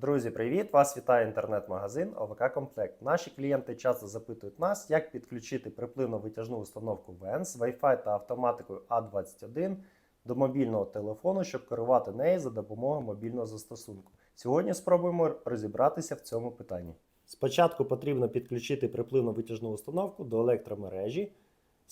Друзі, привіт! Вас вітає інтернет-магазин ОВК Комплект. Наші клієнти часто запитують нас, як підключити припливно-витяжну установку VENS з Wi-Fi та автоматикою A21 до мобільного телефону, щоб керувати нею за допомогою мобільного застосунку. Сьогодні спробуємо розібратися в цьому питанні. Спочатку потрібно підключити припливно-витяжну установку до електромережі.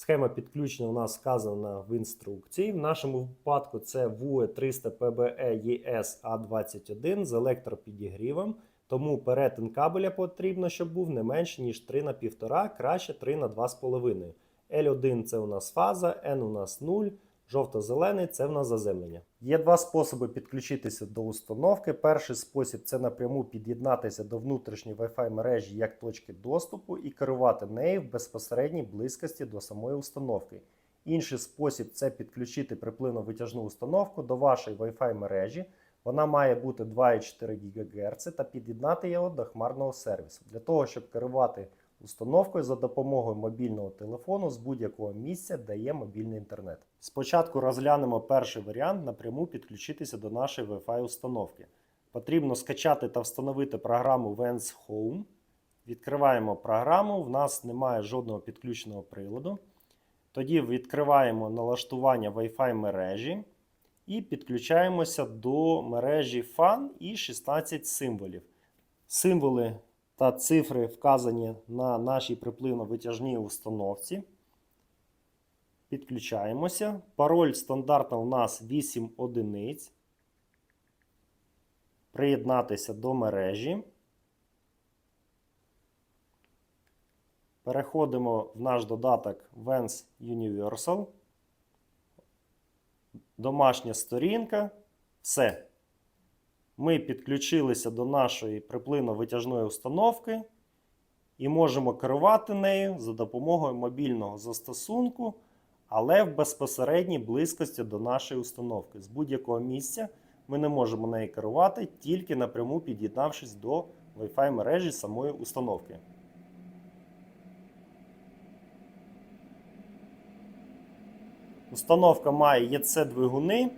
Схема підключення у нас вказана в інструкції. В нашому випадку це VUE 300 PBE ES A21 з електропідігрівом. Тому перетин кабеля потрібно, щоб був не менше, ніж 3 на 1,5, краще 3 на 2,5. L1 це у нас фаза, N у нас 0, жовто-зелений це в нас заземлення. Є два способи підключитися до установки. Перший спосіб це напряму під'єднатися до внутрішньої Wi-Fi мережі як точки доступу і керувати нею в безпосередній близькості до самої установки. Інший спосіб це підключити припливно-витяжну установку до вашої Wi-Fi мережі. Вона має бути 2,4 ГГц та під'єднати його до хмарного сервісу для того, щоб керувати установкою за допомогою мобільного телефону з будь-якого місця, де є мобільний інтернет. Спочатку розглянемо перший варіант напряму підключитися до нашої Wi-Fi установки. Потрібно скачати та встановити програму Vents Home. Відкриваємо програму, в нас немає жодного підключеного приладу. Тоді відкриваємо налаштування Wi-Fi мережі і підключаємося до мережі FAN і 16 символів. Символи та цифри вказані на нашій припливно-витяжній установці. Підключаємося. Пароль стандартно у нас 8 одиниць. Приєднатися до мережі. Переходимо в наш додаток Vens Universal. Домашня сторінка. Все. Ми підключилися до нашої приплинно-витяжної установки і можемо керувати нею за допомогою мобільного застосунку, але в безпосередній близькості до нашої установки. З будь-якого місця ми не можемо нею керувати, тільки напряму під'єднавшись до Wi-Fi мережі самої установки. Установка має ЄЦ двигуни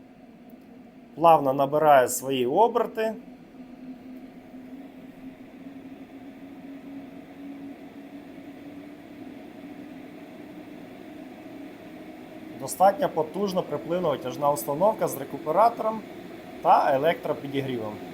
плавно набирає свої оберти. Достатньо потужно припливно витяжна установка з рекуператором та електропідігрівом.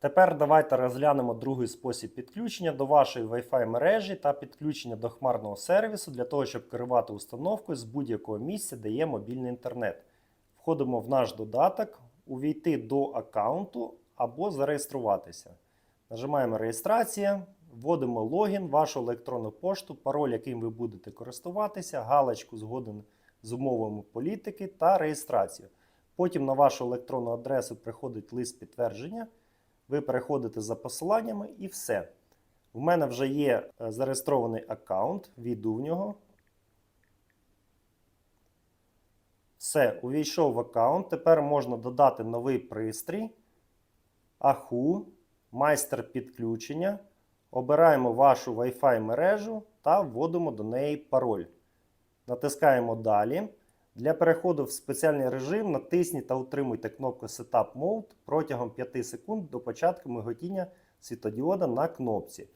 Тепер давайте розглянемо другий спосіб підключення до вашої Wi-Fi мережі та підключення до хмарного сервісу для того, щоб керувати установкою з будь-якого місця, де є мобільний інтернет. Входимо в наш додаток, увійти до аккаунту або зареєструватися. Нажимаємо реєстрація, вводимо логін, вашу електронну пошту, пароль, яким ви будете користуватися, галочку згоден з умовами політики та реєстрацію. Потім на вашу електронну адресу приходить лист підтвердження. Ви переходите за посиланнями і все. У мене вже є е, зареєстрований аккаунт, війду в нього. Все, увійшов в аккаунт. Тепер можна додати новий пристрій, аху, майстер підключення. Обираємо вашу Wi-Fi мережу та вводимо до неї пароль. Натискаємо Далі. Для переходу в спеціальний режим натисніть та утримуйте кнопку Setup Mode протягом 5 секунд до початку миготіння світодіода на кнопці.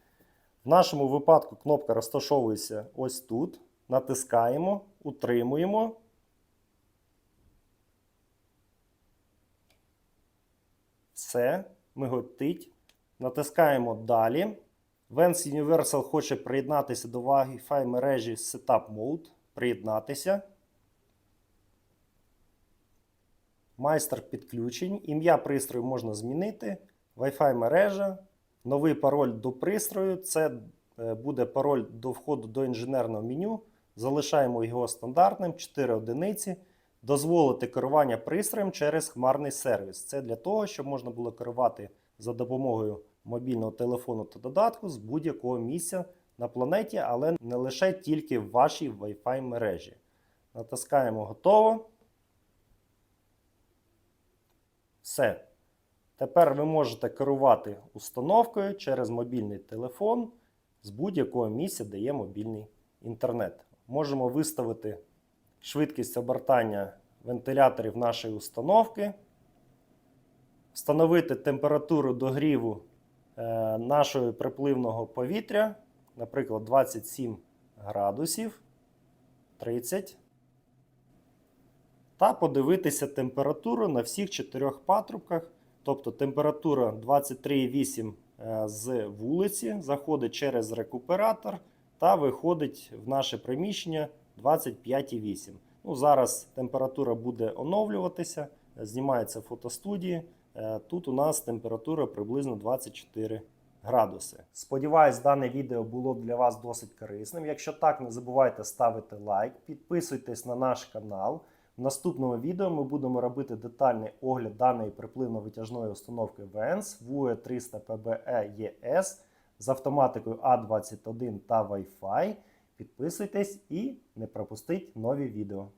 В нашому випадку кнопка розташовується ось тут. Натискаємо, утримуємо. Все, миготить. Натискаємо далі. Vents Universal хоче приєднатися до Wi-Fi мережі Setup Mode. Приєднатися. Майстер підключень. Ім'я пристрою можна змінити. Wi-Fi мережа. Новий пароль до пристрою. Це е, буде пароль до входу до інженерного меню. Залишаємо його стандартним 4 одиниці. Дозволити керування пристроєм через хмарний сервіс. Це для того, щоб можна було керувати за допомогою мобільного телефону та додатку з будь-якого місця на планеті, але не лише тільки в вашій Wi-Fi мережі. Натискаємо готово. Все. Тепер ви можете керувати установкою через мобільний телефон з будь-якого місця, де є мобільний інтернет. Можемо виставити швидкість обертання вентиляторів нашої установки встановити температуру догріву е, нашого припливного повітря, наприклад, 27 градусів 30. Та подивитися температуру на всіх чотирьох патрубках. Тобто температура 23,8 е, з вулиці заходить через рекуператор та виходить в наше приміщення 25,8. Ну, зараз температура буде оновлюватися, знімається фотостудії. Е, Тут у нас температура приблизно 24 градуси. Сподіваюсь, дане відео було для вас досить корисним. Якщо так, не забувайте ставити лайк, підписуйтесь на наш канал. В наступному відео ми будемо робити детальний огляд даної припливно-витяжної установки ВНС VUE 300 PBE ес з автоматикою А21 та Wi-Fi. Підписуйтесь і не пропустіть нові відео.